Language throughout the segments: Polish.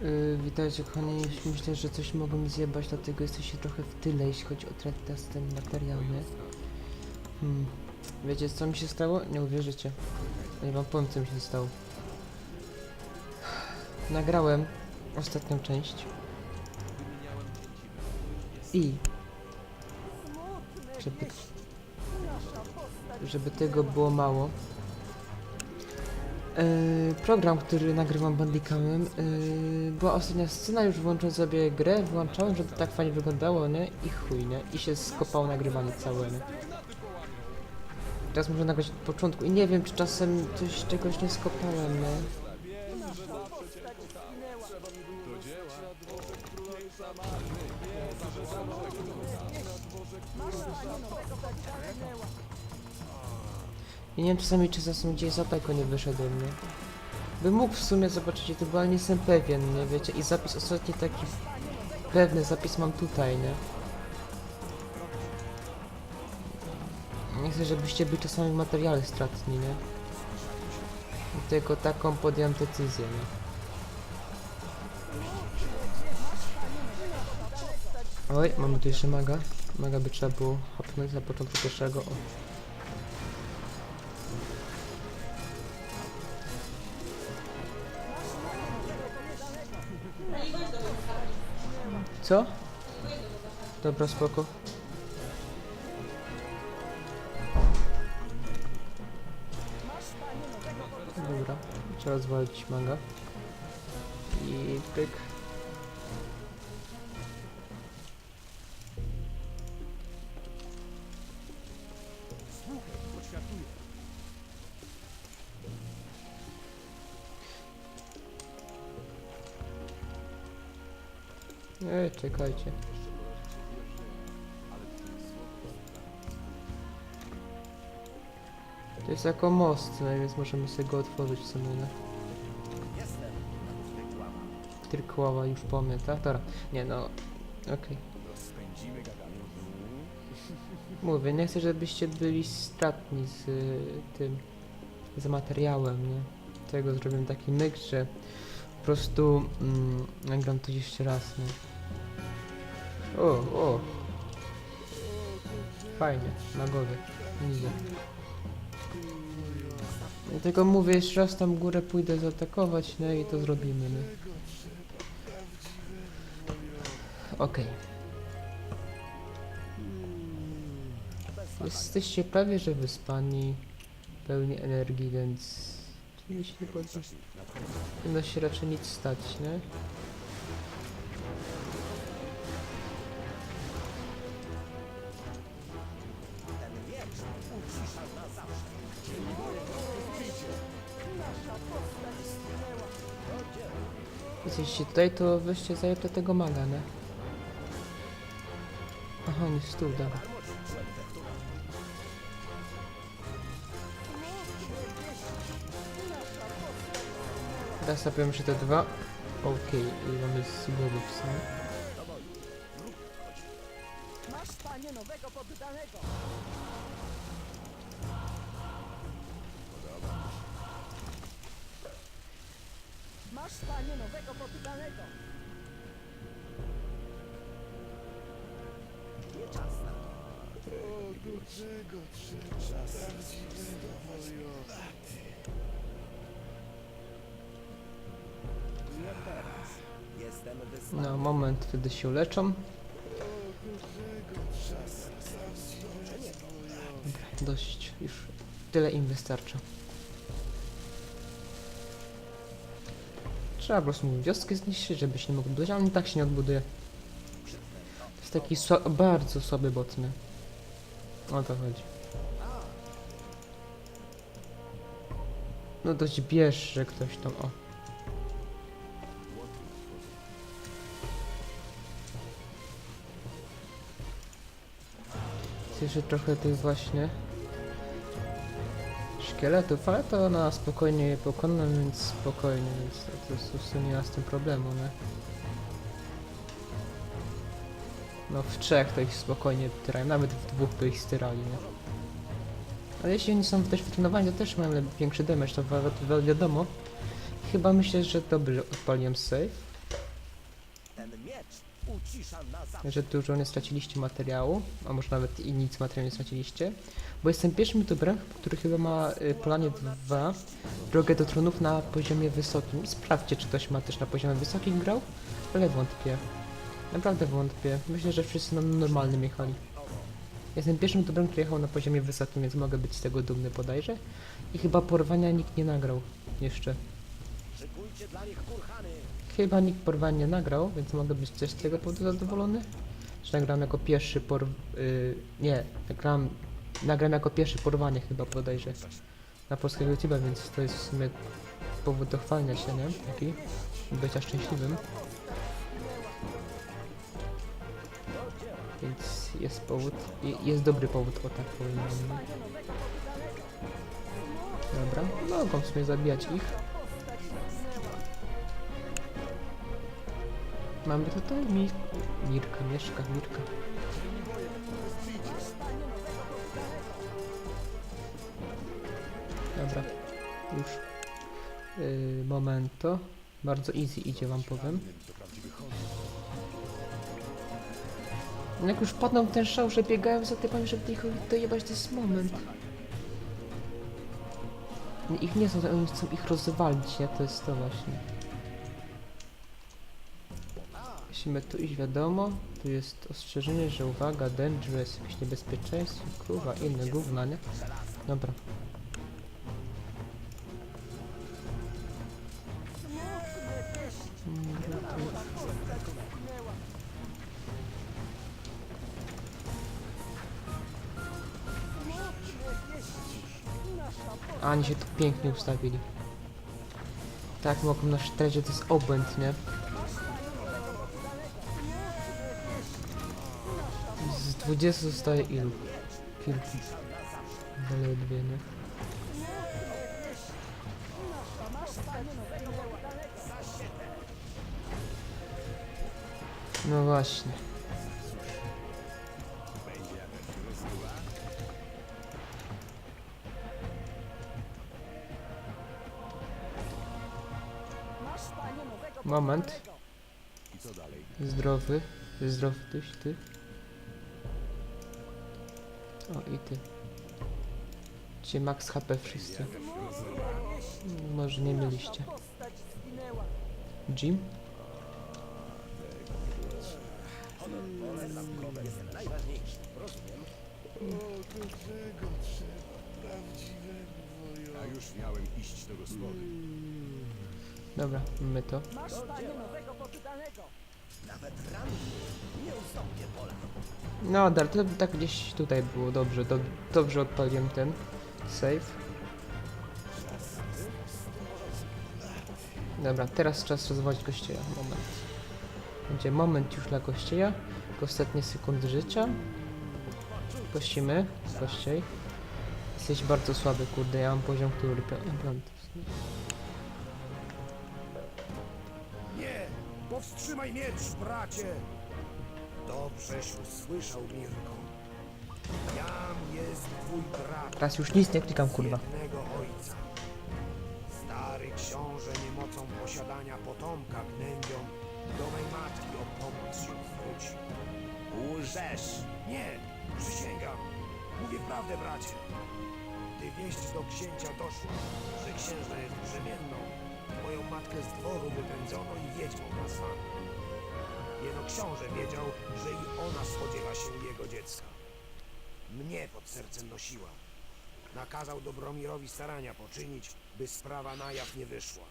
Yy, witajcie kochani, myślę, że coś mogą mi zjebać, dlatego jesteście trochę w tyle, jeśli chodzi o ten materiał, nie? Hmm. Wiecie co mi się stało? Nie uwierzycie. Ja wam powiem co mi się stało. Nagrałem ostatnią część. I żeby, żeby tego było mało. Yy, program, który nagrywam bandicamem, yy, była ostatnia scena, już włączyłem sobie grę, wyłączałem, żeby tak fajnie wyglądało, nie? I chuj, nie? I się skopało nagrywanie całe, nie? Teraz muszę nagrać od początku i nie wiem, czy czasem coś czegoś nie skopałem, nie? I nie wiem czasami, czy czasem gdzieś zapeko nie wyszedł mnie. Bym mógł w sumie zobaczyć YouTube, ale nie jestem pewien, nie wiecie? I zapis ostatni taki pewny zapis mam tutaj, nie? Nie chcę, żebyście byli czasami w materiale stratni, nie? Tylko taką podjąłem decyzję, nie? Oj, mamy tu jeszcze maga. Maga by trzeba było hopnąć na początku pierwszego. O. Co? Dobra, spoko. Dobra, trzeba zwalić maga. I pyk. Ej, czekajcie. To jest jako most, no, więc możemy sobie go otworzyć w sumie, no. Tyrkława już po mnie, tak? Dobra. Nie no, okej. Mówię, nie chcę, żebyście byli stratni z y, tym, z materiałem, nie? Tego zrobiłem taki myk, że po prostu mm, nagram to jeszcze raz, nie? O, o. Fajnie, na głowie. Widzę. Ja tylko mówię, jeszcze raz tam górę pójdę zaatakować, no i to zrobimy, no. Okej. Jesteście prawie, że wyspani, pełni energii, więc... Mi się nie. Powinno się raczej nic stać, nie? Jesteście tutaj, to weźcie zajęte tego maga, nie? Aha, nie stół, dobra. Teraz zapiłem się te dwa. Okej, i mamy z głowy w. Masz, panie, nowego poddanego! Masz, panie, nowego! Nie czas na to. Jestem wysłany. No, moment, wtedy się leczą. Dobra, dość, już tyle im wystarcza. Trzeba po prostu mu wioskę zniszczyć, żeby się nie mógł budować, ale on i tak się nie odbuduje. To jest taki sła- bardzo słaby botny. O to chodzi. No dość bierz, że ktoś tam, o. Jeszcze trochę tych właśnie szkieletów, ale to na spokojnie je pokonam, więc spokojnie, więc to, to jest w sumie nie ma z tym problemu, nie? No w trzech to ich spokojnie tyrają, nawet w dwóch by ich styrali, nie? Ale jeśli oni są też wytrenowani, to też lep- większy damage, to, wi- to wi- wiadomo. Chyba myślę, że dobrze odpaliłem save. miecz ucisza na zawsze. Że dużo nie straciliście materiału, a może nawet i nic materiału nie straciliście, bo jestem pierwszym youtuberem, który chyba ma y, Polanie 2 drogę do tronów na poziomie wysokim. Sprawdźcie, czy ktoś ma też na poziomie wysokim grał, ale wątpię. Naprawdę wątpię. Myślę, że wszyscy na normalnym jechali. Jestem pierwszym youtuberem, który jechał na poziomie wysokim, więc mogę być z tego dumny bodajże. I chyba porwania nikt nie nagrał jeszcze. Szykujcie dla nich kurhany. Chyba nikt porwań nie nagrał, więc mogę być też z tego powodu zadowolony. Że nagram jako pierwszy por... Yy, nie, nagram, nagram jako pierwszy porwanie chyba bodajże na polskiego YouTube'a, więc to jest w sumie powód do chwalenia się, nie? Taki. Bycia szczęśliwym. Więc jest powód, jest dobry powód, o tak powiem. Dobra, mogą w sumie zabijać ich. Mamy tutaj mi... Mirka, Mieszka, Mirka. Dobra, już. Yy, momento. Bardzo easy idzie wam powiem. No Jak już padną ten szał, że biegają za typami, żeby ich dojebać, to jest moment. Ich nie są, oni chcą ich rozwalić, nie? To jest to właśnie. Musimy tu iść, wiadomo. Tu jest ostrzeżenie, że uwaga, dangerous, jakieś niebezpieczeństwo, kurwa, inne gówna, nie? Dobra. A, oni się tu pięknie ustawili. Tak, mogą na sztrecie, to jest obłęd, nie? 20 zostaje ilu? Kilku. Zaledwie, nie? No właśnie. Moment. Zdrowy. Zdrowy tyś, ty. O, i ty. Dzisiaj max HP wszyscy. Może nie mieliście. Jim? A już miałem iść do gospody. Dobra, my to. Masz nowego poddanego. No, dar, to tak gdzieś tutaj było. Dobrze, do, dobrze odpaliłem ten save. Dobra, teraz czas rozwalić kościoła. Moment. Będzie moment już dla kościoła. Ostatnie sekundy życia. Kościmy. Kościej. Jesteś bardzo słaby, kurde. Ja mam poziom, który... Powstrzymaj miecz, bracie! Dobrześ usłyszał, Mirko. Jam jest twój brat Teraz już nic nie klikam, kurwa. jednego ojca. Stary książę niemocą posiadania potomka gnębią do mej matki o pomoc się zwrócił. Łżesz! Nie! Przysięgam! Mówię prawdę, bracie! Gdy wieść do księcia doszła, że księżna jest brzemienną, moją matkę z dworu wypędzono i wiedźmą nazwano. Jeno książę wiedział, że i ona spodziewa się jego dziecka. Mnie pod sercem nosiła. Nakazał Dobromirowi starania poczynić, by sprawa na jaw nie wyszła.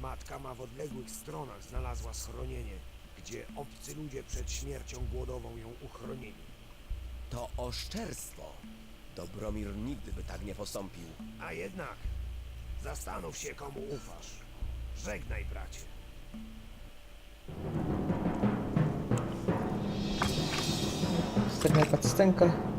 Matka ma w odległych stronach znalazła schronienie, gdzie obcy ludzie przed śmiercią głodową ją uchronili. To oszczerstwo. Dobromir nigdy by tak nie postąpił. A jednak, zastanów się, komu ufasz. Żegnaj, bracie. Ostatnia cutscenka.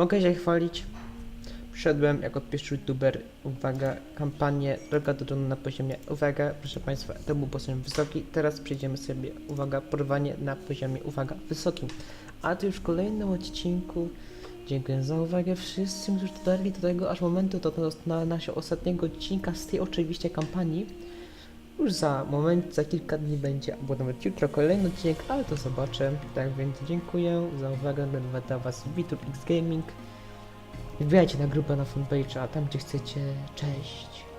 Mogę się chwalić. Wszedłem jako pierwszy youtuber, uwaga, kampanię Droga do Tronu na poziomie, uwaga, proszę Państwa, to był poziom wysoki, teraz przejdziemy sobie, uwaga, porwanie na poziomie, uwaga, wysokim. A to już w kolejnym odcinku, dziękuję za uwagę wszystkim, którzy dotarli do tego aż momentu, do, do na naszego ostatniego odcinka z tej oczywiście kampanii. Już za moment, za kilka dni będzie, albo nawet jutro kolejny odcinek, ale to zobaczę. Tak więc dziękuję za uwagę, będę dla Was Witur X Gaming. Wbijajcie na grupę na fanpage, a tam gdzie chcecie. Cześć.